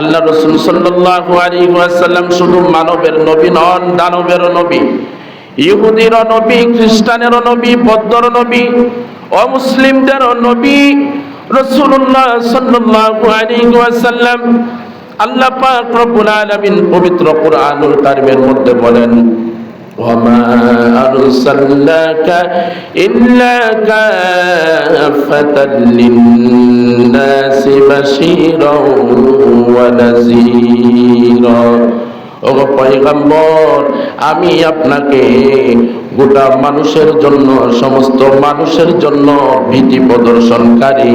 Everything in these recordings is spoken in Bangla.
আল্লাহ রসুল সাল্লাম আলাইহি ওয়াসাল্লাম শুধু মানবের নবী নন দানবের নবী, ইহুদিরও নবী খ্রিস্টানের নবী বদ্ধর নবী, অমুসলিমদেরও নবী। রসুল্লাহ সাল্লাহু আলিহাসাল্লাম আল্লাহ পাক রব্বুল আলামিন পবিত্র কোরআনুল কারিমের মধ্যে বলেন وما أرسلناك إلا كافة للناس بشيرا ونذيرا আমি আপনাকে গোটা মানুষের জন্য, সমস্ত মানুষের জন্য ভীতি প্রদর্শনকারী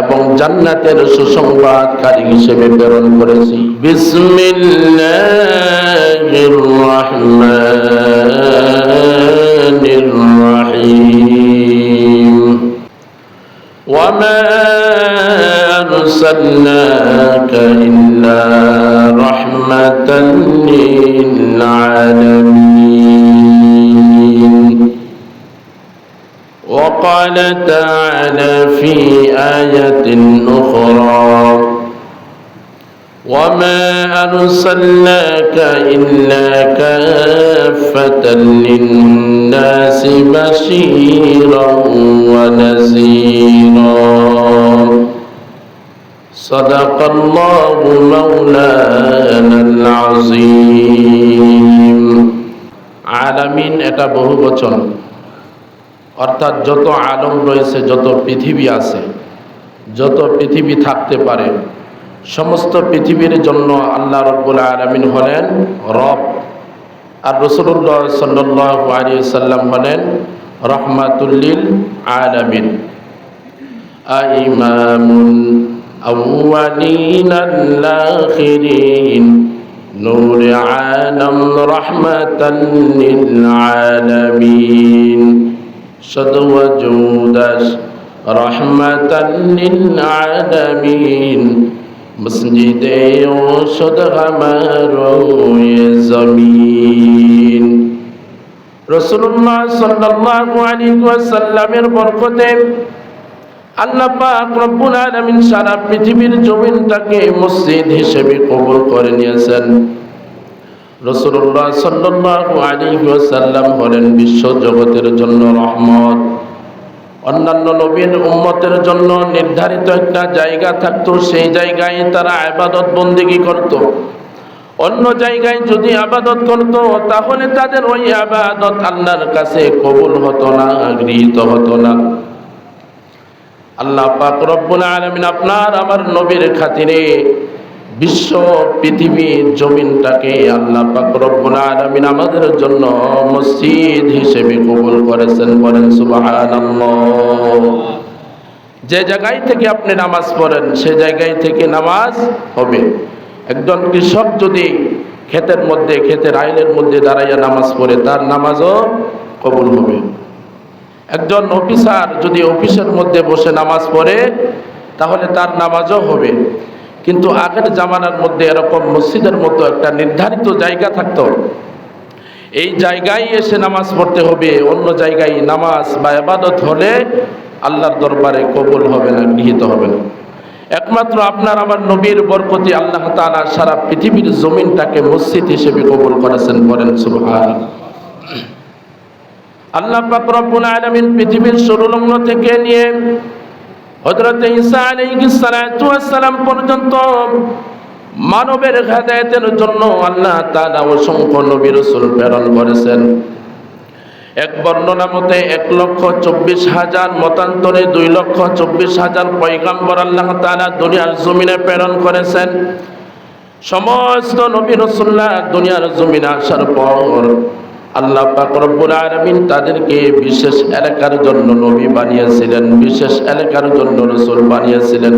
এবং জান্নাতের সুসংবাদকারী হিসেবে প্রেরণ করেছি। বিসমিল্লাহির أرسلناك إلا رحمة للعالمين. وقال تعالى في آية أخرى وما أرسلناك إلا كافة للناس بشيرا ونذيرا. صدق الله مولانا العظيم আলামিন এটা বহু বচন অর্থাৎ যত আলম রয়েছে যত পৃথিবী আছে যত পৃথিবী থাকতে পারে সমস্ত পৃথিবীর জন্য আল্লাহ রব্বুল আলমিন হলেন রব আর রসুল্লাহ সাল্লাহ আলী সাল্লাম হলেন রহমাতুল্লিল আলমিন আইমামুন أولين الآخرين. نور عالم رحمة للعالمين. صد وجودك رحمة للعالمين. مسجد يوسد غمر زمين رسول الله صلى الله عليه وسلم بركته আল্লাহ সারা পৃথিবীর হিসেবে কবুল করে নিয়েছেন। হলেন বিশ্ব জগতের জন্য রহমত। অন্যান্য নবীন উম্মতের জন্য নির্ধারিত একটা জায়গা থাকতো, সেই জায়গায় তারা আবাদত বন্দিগি করত। অন্য জায়গায় যদি আবাদত করত, তাহলে তাদের ওই আবাদত আল্লাহর কাছে কবুল হতো না, গৃহীত হতো না। আল্লাহ পাক রব্বুল আলামিন আপনার, আমার নবীর খাতিরে বিশ্ব পৃথিবীর জমিনটাকে আল্লাহ পাক রব্বুল আলামিন আমাদের জন্য মসজিদ হিসেবে কবুল করেছেন, বলেন সুবহানাল্লাহ। যে জায়গায় থেকে আপনি নামাজ পড়েন, সে জায়গায় থেকে নামাজ হবে। একজন কৃষক যদি ক্ষেতের মধ্যে, ক্ষেতের আইলের মধ্যে দাঁড়াইয়া নামাজ পড়ে, তার নামাজও কবুল হবে। একজন অফিসার যদি অফিসের মধ্যে বসে নামাজ পড়ে, তাহলে তার নামাজও হবে। কিন্তু আগের জামানার মধ্যে এরকম মসজিদের মতো একটা নির্ধারিত জায়গা থাকতো। এই জায়গায় এসে নামাজ পড়তে হবে, অন্য জায়গায় নামাজ বা এবাদত হলে আল্লাহর দরবারে কবুল হবে না, গৃহীত হবে না। একমাত্র আপনার আমার নবীর বরকতি আল্লাহ তাআলা সারা পৃথিবীর জমিনটাকে মসজিদ হিসেবে কবুল করেছেন, বলেন সুবহান আল্লাহ পাক রব্বুল আলামিন পৃথিবীর সরুলগ্ন থেকে নিয়ে হযরত ঈসা আলাইহিস সালাতু সালাম পর্যন্ত মানবের হেদায়েতের জন্য আল্লাহ তাআলা অসংখ্য নবী রাসূল প্রেরণ করেছেন। এক বর্ণনা মতে এক লক্ষ চব্বিশ হাজার, মতান্তরে দুই লক্ষ চব্বিশ হাজার পয়গাম্বর আল্লাহ তাআলা দুনিয়ার জমিনে প্রেরণ করেছেন। সমস্ত নবী রসুল্লাহ দুনিয়ার জমিনে আসার পর আল্লাহ পাক রব্বুল তাদেরকে বিশেষ এলাকার জন্য নবী বানিয়েছিলেন, বিশেষ এলাকার জন্য রসুল বানিয়েছিলেন।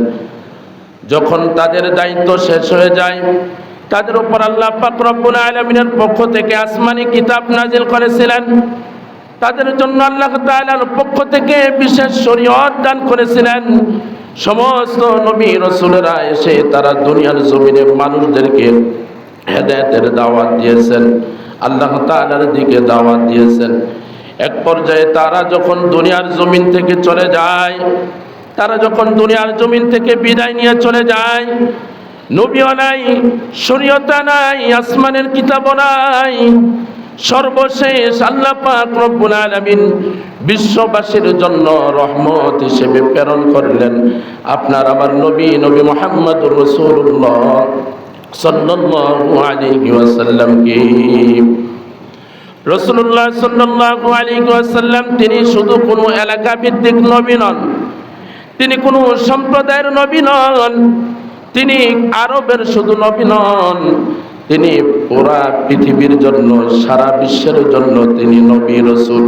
যখন তাদের দায়িত্ব শেষ হয়ে যায়, তাদের উপর আল্লাহ পাক রব্বুল আলামিনের পক্ষ থেকে আসমানি কিতাব নাজিল করেছিলেন। তাদের জন্য আল্লাহ তাআলার পক্ষ থেকে বিশেষ শরীয়ত দান করেছিলেন। সমস্ত নবী রসুলেরা এসে তারা দুনিয়ার জমিনে মানুষদেরকে হেদায়েতের দাওয়াত দিয়েছেন। আল্লাহ তাআলার দিকে দাওয়াত দিয়েছেন। এক পর্যায়ে তারা যখন দুনিয়ার জমিন থেকে চলে যায়, তারা যখন দুনিয়ার জমিন থেকে বিদায় নিয়ে চলে যায়, নবীও নাই শরীয়তা নাই, আসমানের কিতাবও নাই, সর্বশেষ আল্লাহ পাক রব্বুল আলামিন বিশ্ববাসীর জন্য রহমত হিসেবে প্রেরণ করলেন। আপনার আমার নবী নবী মোহাম্মদুর রাসূলুল্লাহ। তিনি শুধু কোনো এলাকা ভিত্তিক নবী নন, তিনি কোনো সম্প্রদায়ের নবী নন, তিনি আরবের শুধু নবী নন, তিনি পুরা পৃথিবীর জন্য, সারা বিশ্বের জন্য তিনি নবী রসুল।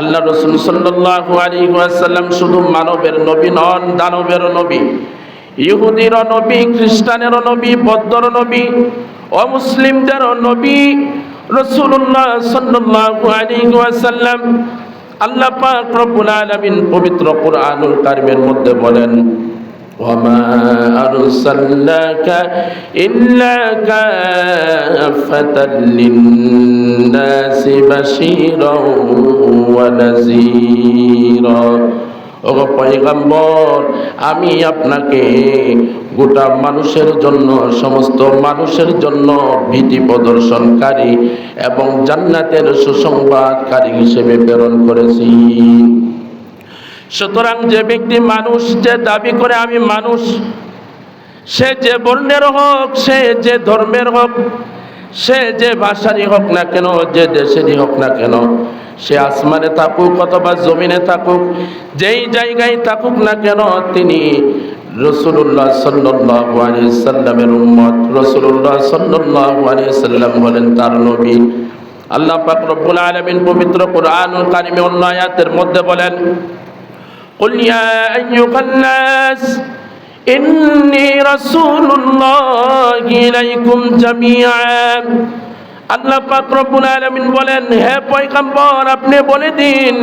আল্লাহ রসুল সাল্লাল্লাহু আলাইহি ওয়াসাল্লাম শুধু মানবের নবী নন, দানবের নবী। ইহুদিরও নবী খ্রিস্টানেরও নবী বৌদ্ধর নবী অমুসলিমদেরও নবী রসুল্লাহ সাল্লাল্লাহু আলাইহি ওয়াসাল্লাম আল্লাহ পাক রব্বুল আলামিন পবিত্র কুরআনুল কারীমের মধ্যে বলেন وما أرسلناك إلا كافة للناس بشيرا ونذيرا পয়গম্বর, আমি আপনাকে গোটা মানুষের জন্য, সমস্ত মানুষের জন্য ভীতি প্রদর্শনকারী এবং জান্নাতের সুসংবাদকারী হিসেবে প্রেরণ করেছি। সুতরাং যে ব্যক্তি মানুষ, যে দাবি করে আমি মানুষ, সে যে বর্ণের হোক, সে যে ধর্মের হোক সে যে ভাষারই হোক না কেন যে দেশেরই হোক না কেন সে আসমানে থাকুক অথবা জমিনে থাকুক যেই জায়গায় থাকুক না কেন তিনি রসুল্লাহ সাল্লাল্লাহু আলাইহি সাল্লামের উম্মত রসুল্লাহ সাল্লাল্লাহু আলাইহি সাল্লাম হলেন তার নবী আল্লাহ পাক রব্বুল আলামিন পবিত্র কোরআনুল কারিমে অন্য আয়াতের মধ্যে বলেন قل يا أيها الناس ইন্নি রাসূলুল্লাহ ইলাইকুম জামিআন আল্লাহ পাক রব্বুল আলামিন বলেন, হে পয়গম্বর, আপনি বলে দিন,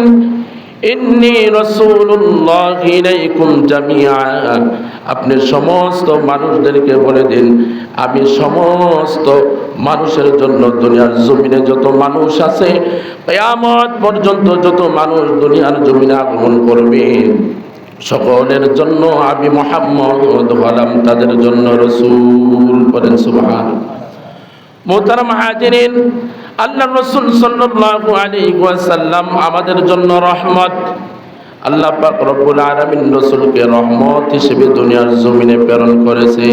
ইন্নি রাসূলুল্লাহ ইলাইকুম জামিআন আপনি সমস্ত মানুষদেরকে বলে দিন, আমি সমস্ত মানুষের জন্য দুনিয়ার জমিনে যত মানুষ আছে, কিয়ামত পর্যন্ত যত মানুষ দুনিয়ার জমিনে আগমন করবে। সকলের জন্য আমি মোহাম্মদ হলাম তাদের জন্য রসুল করেন সুবহান। মোহতারাম হাজিরিন আল্লাহ রসুল সাল্লাল্লাহু আলাইহি ওয়াসাল্লাম আমাদের জন্য রহমত। আল্লাহ পাক রব্বুল আলামিন রসুলকে রহমত হিসেবে দুনিয়ার জমিনে প্রেরণ করেছে